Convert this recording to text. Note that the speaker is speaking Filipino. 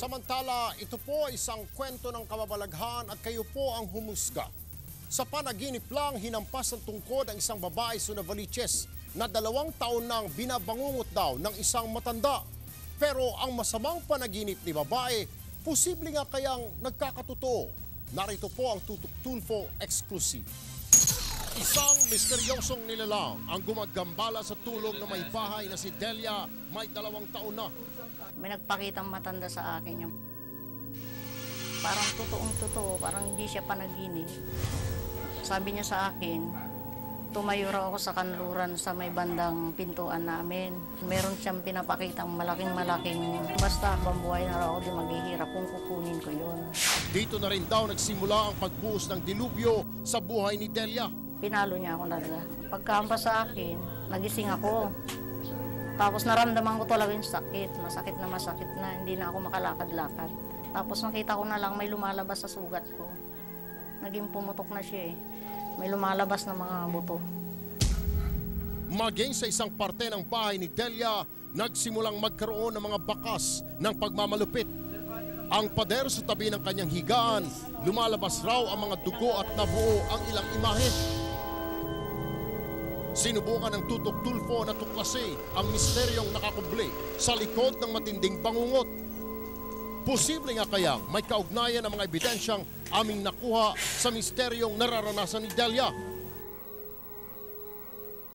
Samantala, ito po isang kwento ng kababalaghan at kayo po ang humusga. Sa panaginip lang, hinampas ng tungkod ang isang babae sa Novaliches na dalawang taon nang binabangungot daw ng isang matanda. Pero ang masamang panaginip ni babae, posible nga kayang nagkakatotoo. Narito po ang Tutok Tulfo exclusive. Isang misteryosong nilalang ang gumagambala sa tulog ng may bahay na si Delia, may dalawang taon na. May nagpakitang matanda sa akin yung parang totoong totoo, parang hindi siya panaginip. Sabi niya sa akin, tumayo raw ako sa kanluran sa may bandang pintuan namin. Meron siyang pinapakitang malaking malaking, basta habang buhay na raw ako di maghihirap kung kukunin ko yun. Dito na rin daw nagsimula ang pagbuhos ng dilubyo sa buhay ni Delia. Pinalo niya ako talaga. Pagkahampas sa akin, nagising ako. Tapos naramdaman ko talaga yung sakit. Masakit na masakit na. Hindi na ako makalakad-lakad. Tapos nakita ko na lang may lumalabas sa sugat ko. Naging pumutok na siya eh. May lumalabas na mga buto. Maging sa isang parte ng bahay ni Delia, nagsimulang magkaroon ng mga bakas ng pagmamalupit. Ang pader sa tabi ng kanyang higaan, lumalabas raw ang mga dugo at nabuo ang ilang imahe. Sinubukan ng tutok tulfo na tuklasi ang misteryong nakakuble sa likod ng matinding bangungot. Posible nga kayang may kaugnayan ng mga ebidensyang aming nakuha sa misteryong nararanasan ni Delia.